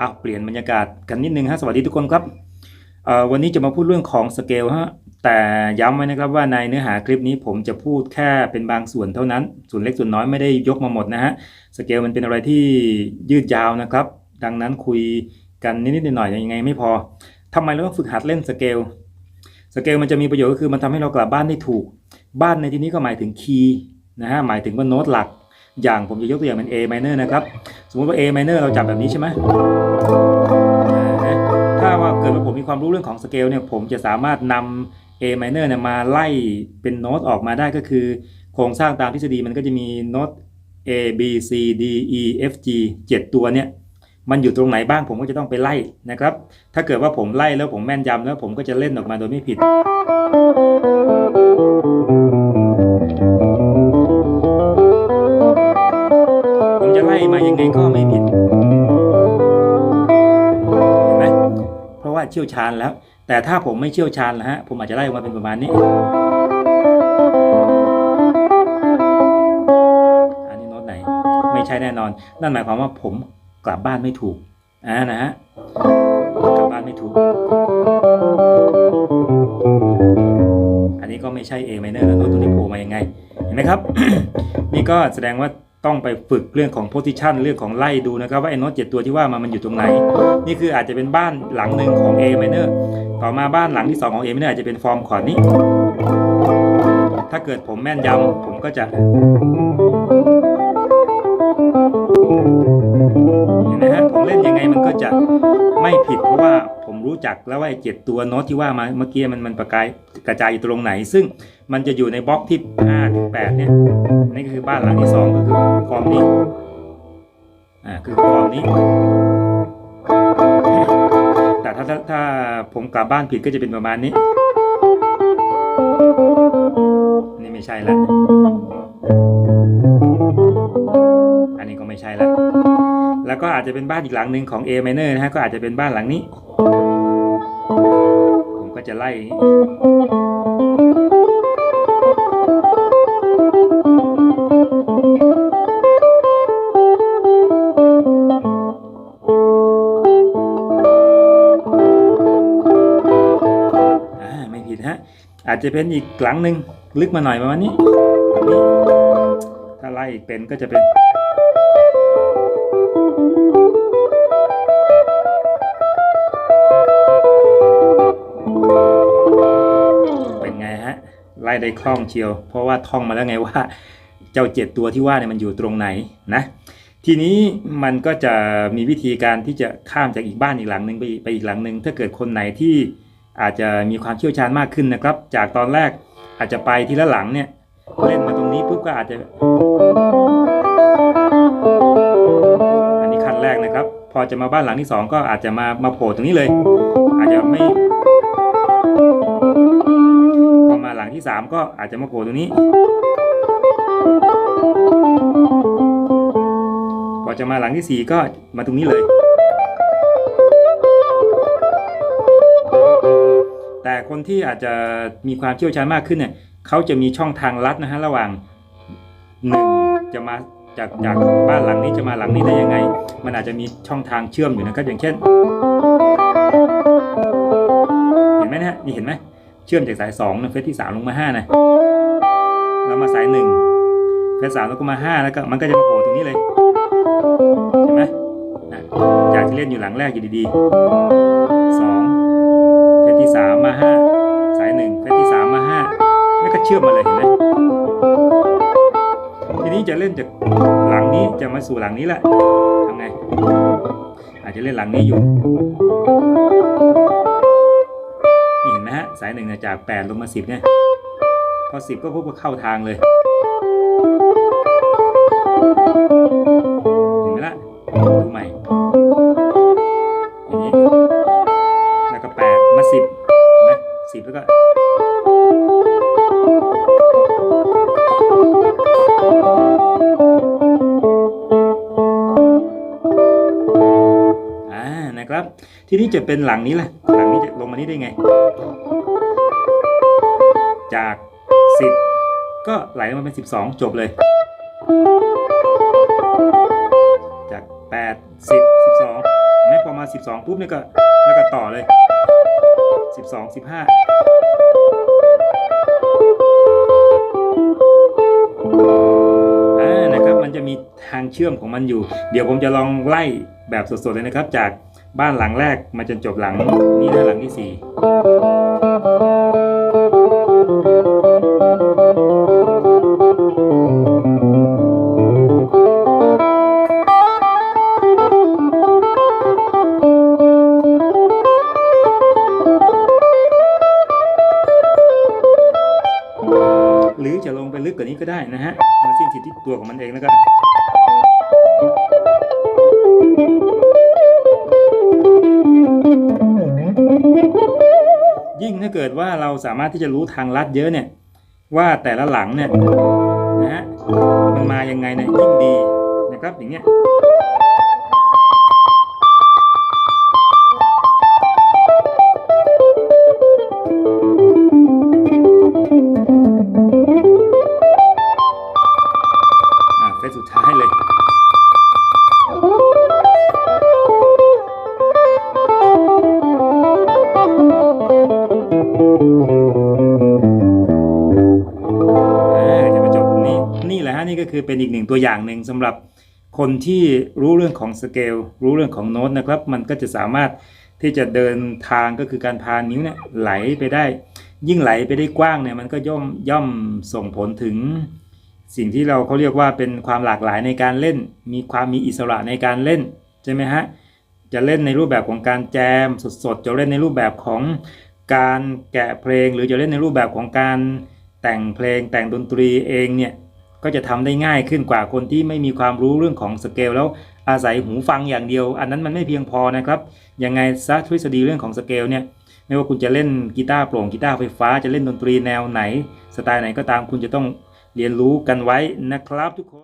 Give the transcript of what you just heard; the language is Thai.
อะเปลี่ยนบรรยากาศกันนิดนึงฮะสวัสดีทุกคนครับวันนี้จะมาพูดเรื่องของสเกลฮะแต่ย้ำไว้นะครับว่าในเนื้อหาคลิปนี้ผมจะพูดแค่เป็นบางส่วนเท่านั้น ส่วนเล็กส่วนน้อยไม่ได้ยกมาหมดนะฮะสเกลมันเป็นอะไรที่ยืดยาวนะครับ ดังนั้นคุยกันนิดๆหน่อยๆยังไงไม่พอทำไมเราต้องฝึกหัดเล่นสเกลสเกลมันจะมีประโยชน์ก็คือมันทำให้เรากลับบ้านได้ถูก บ้านในที่นี้ก็หมายถึงคีย์นะฮะหมายถึงว่าโน้ตหลัก อย่างผมจะยกตัวอย่างเป็น A minor นะครับ มมติว่า A minor เราจับแบบนี้ใช่ไหมถ้าว่าเกิดว่าผมมีความรู้เรื่องของสเกลเนี่ยผมจะสามารถนำ A minor เนี่ยมาไล่เป็นโน้ตออกมาได้ก็คือ โครงสร้างตามทฤษฎีมันก็จะมีโน้ต A B C D E F G 7 ตัวเนี่ยมันอยู่ตรงไหนบ้างผมก็จะต้องไปไล่นะครับ ถ้าเกิดว่าผมไล่แล้วผมแม่นยำแล้วผมก็จะเล่นออกมาโดยไม่ผิด เพราเชี่ยวชาญแล้ว แต่ถ้าผมไม่เชี่ยวชาญนะฮะผมอาจจะไล่ออกมาเป็นประมาณนี้ อันนี้โน้ตไหนไม่ใช่แน่นอน นั่นหมายความว่าผมกลับบ้านไม่ถูกอ่านะฮะกลับบ้านไม่ถูก อันนี้ก็ไม่ใช่ A minor แล้วโน้ตตัวนี้โผล่มายังไง เห็นไหมครับ นี่ก็แสดงว่า ต้องไปฝึกเรื่องของ position เรื่องของไล่ดูนะครับ ว่าไอ้โน้ตเจ็ดตัวที่ว่ามามันอยู่ตรงไหน นี่คืออาจจะเป็นบ้านหลังหนึ่งของ A minor ต่อมาบ้านหลังที่ 2 ของ A minor อาจจะเป็นฟอร์มคอร์ดนี้ ถ้าเกิดผมแม่นยำผมก็จะเห็นไหมฮะผมเล่นยังไงมันก็จะ ผิดเพราะว่าผมรู้จักแล้วว่าไอ้เจ็ดตัวโน้ตที่ว่ามาเมื่อกี้มันมันประกายกระจายอยู่ตรงไหน ซึ่งมันจะอยู่ในบล็อกที่5ถึง8เนี่ยนี่คือบ้านหลังที่ 2 ก็คือฟอร์มนี้อ่าคือฟอร์มนี้ แต่ถ้าถ้าถ้าผมกลับบ้านผิดก็จะเป็นประมาณนี้ นี่ไม่ใช่ล้วอันนี้ก็ไม่ใช่ล้ว แล้วก็อาจจะเป็นบ้านอีกหลังหนึ่งของ A minor นะฮะก็อาจจะเป็นบ้านหลังนี้ ผมก็จะไล่อ่าไม่ผิดฮะอาจจะเป็นอีกหลังหนึ่งลึกมาหน่อยประมาณนี้นถ้าไล่อีกเป็นก็จะเป็น เป็นไงฮะ ไล่ได้คล่องเชียว เพราะว่าท่องมาแล้วไงว่า เจ้าเจ็ดตัวที่ว่าเนี่ยมันอยู่ตรงไหนนะ ทีนี้มันก็จะมีวิธีการที่จะข้ามจากอีกบ้านอีกหลังหนึ่งไปไปอีกหลังหนึ่งถ้าเกิดคนไหนที่อาจจะมีความเชี่ยวชาญมากขึ้นนะครับ จากตอนแรกอาจจะไปทีละหลังเนี่ยเล่นมาตรงนี้ปุ๊บก็อาจจะ แรกนะครับ พอจะมาบ้านหลังที่สองก็อาจจะมามาโผล่ตรงนี้เลย อาจจะไม่พอมาหลังที่สามก็อาจจะมาโผล่ตรงนี้ พอจะมาหลังที่สี่ก็มาตรงนี้เลย แต่คนที่อาจจะมีความเชี่ยวชาญมากขึ้นเนี่ยเขาจะมีช่องทางลัดนะฮะระหว่างหนึ่งจะมา จากจากบ้านหลังนี้จะมาหลังนี้ได้ยังไง มันอาจจะมีช่องทางเชื่อมอยู่นะครับ อย่างเช่น เห็นไหมนะฮะนี่เห็นไหมเชื่อมจากสายสองนะเฟสที่สามลงมาห้านะแล้วมาสายหนึ่งเฟสสามแล้วก็มาห้าแล้วก็มันก็จะมาโผล่ตรงนี้เลย เห็นไหมอะจากที่เล่นอยู่หลังแรกอยู่ดีๆสองเฟสที่สามมาห้าสายหนึ่งเฟสที่สามมาห้าแล้วก็เชื่อมมาเลยเห็นไหม ทีนี้จะเล่นจากหลังนี้จะมาสู่หลังนี้แหละทำไง อาจจะเล่นหลังนี้อยู่นี่เห็นไหมฮะสายหนึ่งจากแปดลงมาสิบเนี่ย พอสิบก็พบว่าเข้าทางเลยเห็นไหมล่ะดูใหม่อย่างนี้แล้วก็แปดมาสิบนะสิบแล้วก็ ครับ ทีนี้จะเป็นหลังนี้แหละหลังนี้จะลงมานี้ได้ไง จาก 10 ก็ไหลมาเป็น 12 จบเลย จาก 8 10 12แม้พอมาสิบสองปุ๊บเนี่ยก็แล้วก็ต่อเลยสิบสองสิบห้าอ่านะครับมันจะมีทางเชื่อมของมันอยู่ เดี๋ยวผมจะลองไล่แบบสดๆเลยนะครับจาก บ้านหลังแรกมาจนจบหลังนี้นะหลังที่สี่หรือจะลงไปลึกกว่านี้ก็ได้นะฮะ มาสิ้นสุดที่ตัวของมันเองแล้วก็ งถ้าเกิดว่าเราสามารถที่จะรู้ทางลัดเยอะเนี่ยว่าแต่ละหลังเนี่ยนะฮะมันมายังไงเนี่ยยิ่งดีนะครับอย่างเงี้ย คือเป็นอีกหนึ่งตัวอย่างหนึ่งสำหรับคนที่รู้เรื่องของสเกลรู้เรื่องของโน้ตนะครับ มันก็จะสามารถที่จะเดินทางก็คือการพานิ้วเนี่ยไหลไปได้ ยิ่งไหลไปได้กว้างเนี่ยมันก็ย่อมย่อมส่งผลถึง สิ่งที่เราเขาเรียกว่าเป็นความหลากหลายในการเล่น มีความมีอิสระในการเล่นใช่ไหมฮะจะเล่นในรูปแบบของการแจมสดๆ จะเล่นในรูปแบบของการแกะเพลง หรือจะเล่นในรูปแบบของการแต่งเพลงแต่งดนตรีเองเนี่ย ก็จะทำได้ง่ายขึ้นกว่าคนที่ไม่มีความรู้เรื่องของสเกลแล้วอาศัยหูฟังอย่างเดียว อันนั้นมันไม่เพียงพอนะครับยังไงซะทฤษฎีเรื่องของสเกลเนี่ยไม่ว่าคุณจะเล่นกีตาร์โปร่งกีตาร์ไฟฟ้าจะเล่นดนตรีแนวไหน สไตล์ไหนก็ตามคุณจะต้องเรียนรู้กันไว้นะครับทุกคน